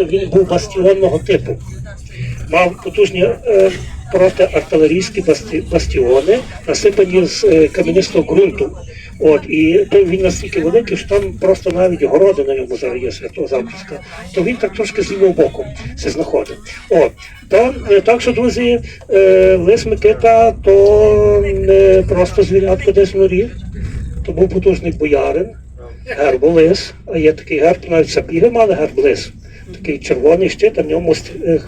Він був бастіонного типу. Мав потужні е, протиартилерійські басті, бастіони, насипані з е, кам'янистого ґрунту. От, і той він настільки великий, що там просто навіть городи на ньому зараз є святого Замківська, то він так трошки з лівого боку се знаходить. От, то, е, так що, друзі, лис Микита то не просто звірятко десь в норі, то був потужний боярин, герб лис, а є такий герб, навіть сапіги мали герблис. Такий червоний щит, а в ньому ст- е,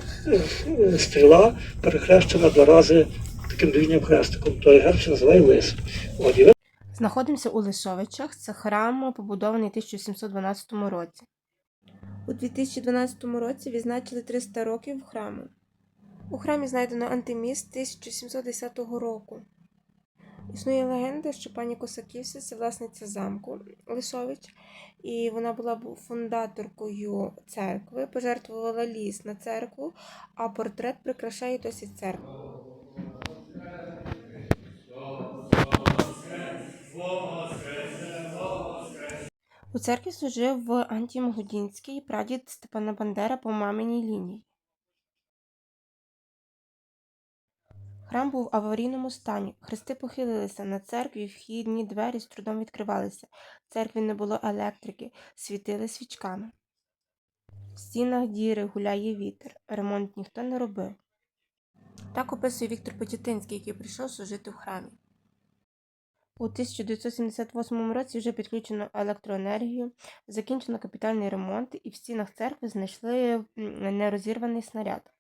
е, стріла перехрещена два рази таким двійним хрестиком. Той герб ще називає лис. От, і ви Знаходимося у Лисовичах. Це храм, побудований у 1712 році. У 2012 році відзначили 300 років храму. У храмі знайдено антиміст 1710 року. Існує легенда, що пані Косаківся це власниця замку Лисович, і вона була фундаторкою церкви, пожертвувала ліс на церкву, а портрет прикрашає досі церкву. У церкві служив в Антім Гудінський, прадід Степана Бандера по маминій лінії. Храм був в аварійному стані. Хрести похилилися на церкві, вхідні двері з трудом відкривалися. В церкві не було електрики, світили свічками. В стінах діри гуляє вітер. Ремонт ніхто не робив. Так описує Віктор Почетинський, який прийшов служити в храмі. У 1978 році вже підключено електроенергію, закінчено капітальний ремонт, і в стінах церкви знайшли нерозірваний снаряд.